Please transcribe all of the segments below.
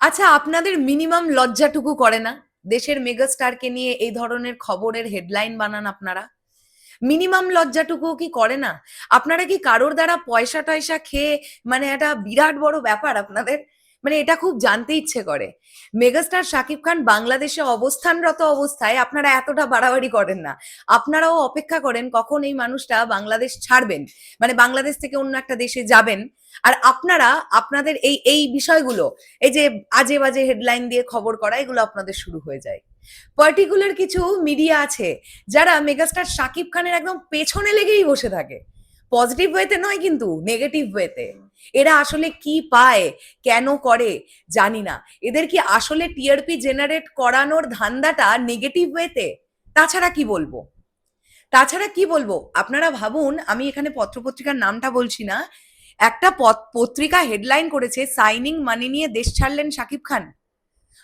আচ্ছা আপনাদের মিনিমাম লজ্জাটুকু করে না? দেশের মেগাস্টারকে নিয়ে এই ধরনের খবরের হেডলাইন বানান আপনারা। মিনিমাম লজ্জাটুকুও কি করে না? আপনারা কি কারোর দ্বারা পয়সা টয়সা খেয়ে মানে একটা বিরাট বড় ব্যাপার আপনাদের? মানে এটা খুব জানতে ইচ্ছে করে। মেগাস্টার শাকিব খান বাংলাদেশে অবস্থানরত অবস্থায় আপনারা এতটা বাড়াবাড়ি করেন না। আপনারাও অপেক্ষা করেন কখন এই মানুষটা বাংলাদেশ ছাড়বেন মানে বাংলাদেশ থেকে অন্য একটা দেশে যাবেন। আর আপনারা, আপনাদের এই এই বিষয়গুলো, এই যে আজে বাজে হেডলাইন দিয়ে খবর করা, এগুলো আপনাদের শুরু হয়ে যায়। পার্টিকুলার কিছু মিডিয়া আছে যারা মেগাস্টার শাকিব খানের একদম পেছনে লেগেই বসে থাকে। পজিটিভ ওয়েতে নয় কিন্তু নেগেটিভ ওয়েতে। এরা আসলে কি পায়, কেন করে, জানি না। এদের কি আসলে টিআরপি জেনারেট করানোর ধান্দাটা নেগেটিভ ওয়েতে তাছাড়া কি বলব? তাছাড়া কি বলব? আপনারা ভাবুন, আমি এখানে পত্রপত্রিকার নামটা বলছি না। একটা পত- পত্রিকা হেডলাইন করেছে সাইনিং মানি নিয়ে দেশ ছাড়লেন শাকিব খান।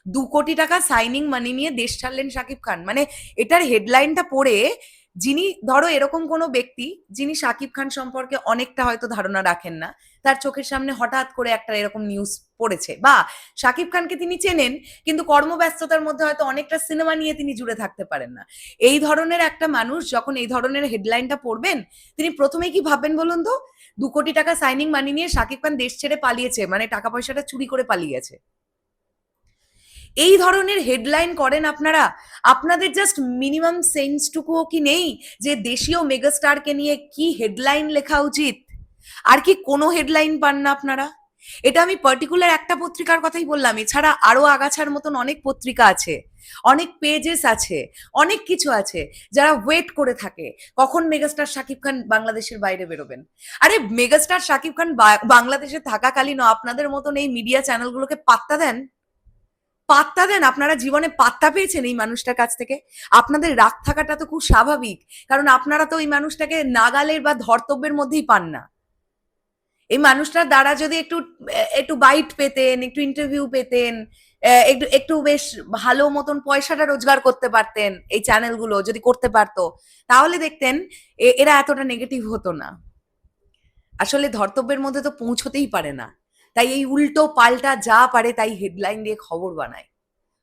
দু কোটি টাকা সাইনিং মানি নিয়ে দেশ ছাড়লেন শাকিব খান। মানে এটার হেডলাইনটা পড়ে যিনি, ধরো এরকম কোনো ব্যক্তি যিনি শাকিব খান সম্পর্কে অনেকটা হয়তো ধারণা রাখেন না, তার চোখের সামনে হঠাৎ করে একটা এরকম নিউজ পড়েছে। বা শাকিব খানকে তিনি চেনেন, কিন্তু কর্মব্যস্ততার মধ্যে হয়তো অনেকটা সিনেমা নিয়ে তিনি জুড়ে থাকতে পারেন না। এই ধরনের একটা মানুষ যখন এই ধরনের হেডলাইনটা পড়বেন, তিনি প্রথমেই কি ভাববেন বলুন তো? দু কোটি টাকা সাইনিং মানি নিয়ে শাকিব খান দেশ ছেড়ে পালিয়েছে মানে টাকা পয়সাটা চুরি করে পালিয়েছে। এই ধরনের হেডলাইন করেন আপনারা? আপনাদের জাস্ট মিনিমাম সেন্সটুকুও কি নেই যে দেশীয় মেগাস্টারকে নিয়ে কি হেডলাইন লেখা উচিত? আর কি কোনো হেডলাইন পান না আপনারা? এটা আমি পার্টিকুলার একটা পত্রিকার কথাই বললাম, এছাড়া আরও আগাছার মতন অনেক পত্রিকা আছে, অনেক পেজেস আছে, অনেক কিছু আছে, যারা ওয়েট করে থাকে, কখন মেগাস্টার শাকিব খান বাংলাদেশের বাইরে বেরোবেন? আরে মেগাস্টার শাকিব খান বাংলাদেশে থাকাকালীনও আপনাদের মতন এই মিডিয়া চ্যানেলগুলোকে পাত্তা দেন? পাত্তা দেন, আপনারা জীবনে পাত্তা পেয়েছেন এই মানুষটার কাছ থেকে? আপনাদের রাগ থাকাটা তো খুব স্বাভাবিক, কারণ আপনারা তো এই মানুষটাকে নাগালের বা ধর্তব্যের মধ্যেই পান না। এই মানুষটার দ্বারা যদি একটু একটু বাইট পেতেন, একটু ইন্টারভিউ পেতেন একটু একটু বেশ ভালো মতন পয়সাটা রোজগার করতে পারতেন এই চ্যানেলগুলো যদি করতে পারতো, তাহলে দেখতেন এরা এতটা নেগেটিভ হতো না। আসলে ধর্তব্যের মধ্যে তো পৌঁছতেই পারে না। তাই এই উল্টো পাল্টা যা পারে তাই হেডলাইন দিয়ে খবর বানায়।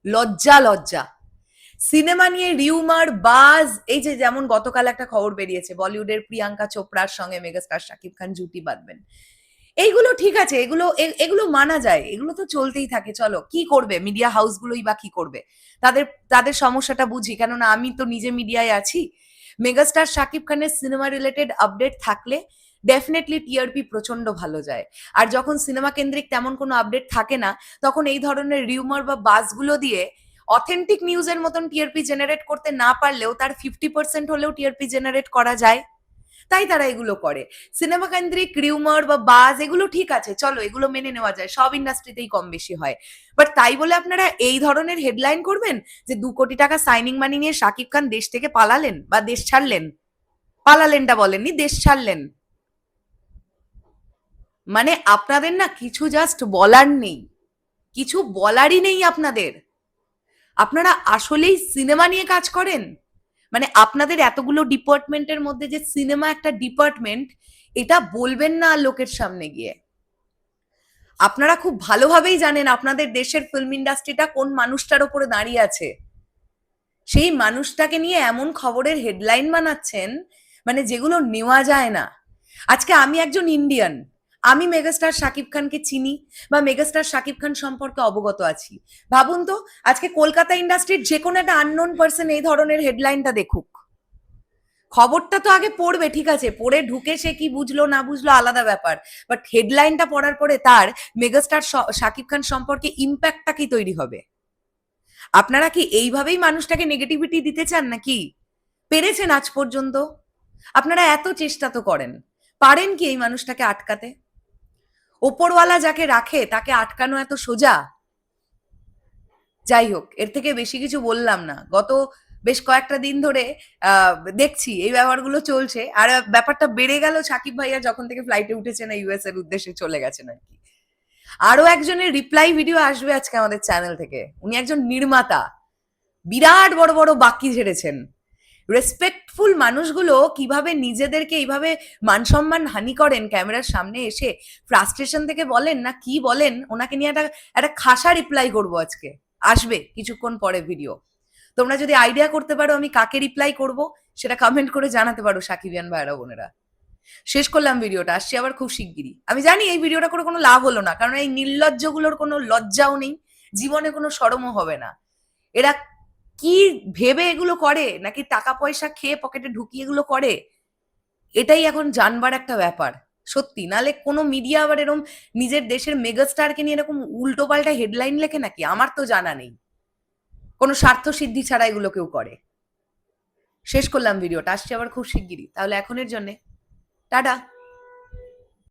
লজ্জা লজ্জা। সিনেমা নিয়ে রিউমার বাজ এই যে যেমন গতকাল একটা খবর বেরিয়েছে, বলিউডের প্রিয়াঙ্কা চোপড়ার সঙ্গে মেগাস্টার শাকিব খান জুটি বাঁধবেন। এইগুলো ঠিক আছে, এগুলো এগুলো মানা যায়, এগুলো তো চলতেই থাকে, চলো, কি করবে? মিডিয়া হাউসগুলোই বা কি করবে? তাদের তাদের সমস্যাটা বুঝি, কেননা আমি তো নিজে মিডিয়ায় আছি। মেগাস্টার শাকিব খানের সিনেমা রিলেটেড আপডেট থাকলে ডেফিনেটলি টিআরপি প্রচণ্ড ভালো যায়। আর যখন সিনেমা কেন্দ্রিক তেমন কোনো আপডেট থাকে না, তখন এই ধরনের রিউমার বা বাসগুলো দিয়ে অথেন্টিক নিউজের মতন টিআরপি জেনারেট করতে না পারলেও তার ফিফটি পার্সেন্ট হলেও টিআরপি জেনারেট করা যায়। তাই তারা এগুলো করে। সিনেমা কেন্দ্রিক রিউমার বা বাজ এগুলো ঠিক আছে, চলো এগুলো মেনে নেওয়া যায়, সব ইন্ডাস্ট্রিতেই কম বেশি হয়। বাট তাই বলে আপনারা এই ধরনের হেডলাইন করবেন যে দু কোটি টাকা সাইনিং মানি নিয়ে শাকিব খান দেশ থেকে পালালেন বা দেশ ছাড়লেন? পালালেনটা বলেননি, দেশ ছাড়লেন। মানে আপনাদের না কিছু জাস্ট বলার নেই। কিছু বলারই নেই আপনাদের। আপনারা আসলেই সিনেমা নিয়ে কাজ করেন? মানে আপনাদের এতগুলো ডিপার্টমেন্টের মধ্যে যে সিনেমা একটা ডিপার্টমেন্ট, এটা বলবেন না লোকের সামনে গিয়ে। আপনারা খুব ভালোভাবেই জানেন আপনাদের দেশের ফিল্ম ইন্ডাস্ট্রিটা কোন মানুষটার ওপরে দাঁড়িয়ে আছে। সেই মানুষটাকে নিয়ে এমন খবরের হেডলাইন বানাচ্ছেন মানে যেগুলো নেওয়া যায় না। আজকে আমি একজন ইন্ডিয়ান আমি মেগাস্টার শাকিব খানকে চিনি বা মেগাস্টার শাকিব খান সম্পর্কে অবগত আছি। ভাবুন তো, আজকে কলকাতা ইন্ডাস্ট্রির যে কোনো একটা আননোন পার্সন এই ধরনের হেডলাইনটা দেখুক। খবরটা তো আগে পড়বে, ঠিক আছে, পড়ে ঢুকে সে কি বুঝলো, না বুঝলো, আলাদা ব্যাপার। বাট হেডলাইনটা পড়ার পরে তার মেগাস্টার শাকিব খান সম্পর্কে ইম্প্যাক্টটা কি তৈরি হবে? আপনারা কি এইভাবেই মানুষটাকে নেগেটিভিটি দিতে চান নাকি? পেরেছেন আজ পর্যন্ত? আপনারা এত চেষ্টা তো করেন। পারেন কি এই মানুষটাকে আটকাতে? ওপরওয়ালা যাকে রাখে, তাকে আটকানো এত সোজা? যাই হোক, এর থেকে বেশি কিছু বললাম না। গত বেশ কয়েকটা দিন ধরে দেখছি এই ব্যাপারগুলো চলছে। আর ব্যাপারটা বেড়ে গেল সাকিব ভাইয়া যখন থেকে ফ্লাইটে উঠেছেন ইউএস এর উদ্দেশ্যে চলে গেছেন আর কি। আরও একজনের রিপ্লাই ভিডিও আসবে আজকে আমাদের চ্যানেল থেকে। উনি একজন নির্মাতা। বিরাট বড় বড় বাকি ঝেড়েছেন। রেসপেক্টফুল মানুষগুলো কীভাবে নিজেদেরকে এইভাবে মানসম্মান হানি করেন ক্যামেরার সামনে এসে ফ্রাস্ট্রেশন থেকে বলেন না কি বলেন, ওনাকে নিয়ে একটা একটা খাসা রিপ্লাই করব আজকে। আসবে কিছুক্ষণ পরে ভিডিও তোমরা যদি আইডিয়া করতে পারো আমি কাকে রিপ্লাই করব, সেটা কমেন্ট করে জানাতে পারো সাকিবিয়ান ভাইরা বোনেরা। শেষ করলাম ভিডিওটা আসছি আবার খুব শিগগিরই। আমি জানি এই ভিডিওটা করে কোনো লাভ হলো না, কারণ এই নির্লজ্জগুলোর কোনো লজ্জাও নেই, জীবনে কোনো সরমও হবে না। এরা কি ভেবে এগুলো করে? নাকি টাকা পয়সা খেয়ে পকেটে ঢুকিয়ে এগুলো করে? এটাই এখন জানবার একটা ব্যাপার। সত্যি, নালে কোনো মিডিয়া আবার এরকম নিজের দেশের মেগাস্টারকে নিয়ে এরকম উল্টো পাল্টা হেডলাইন লেখে নাকি? আমার তো জানা নেই। কোনো স্বার্থ সিদ্ধি ছাড়া এগুলো কেউ করে। শেষ করলাম ভিডিওটা আসছি আবার খুব শিগগিরই। তাহলে এখনের জন্যে। টাটা।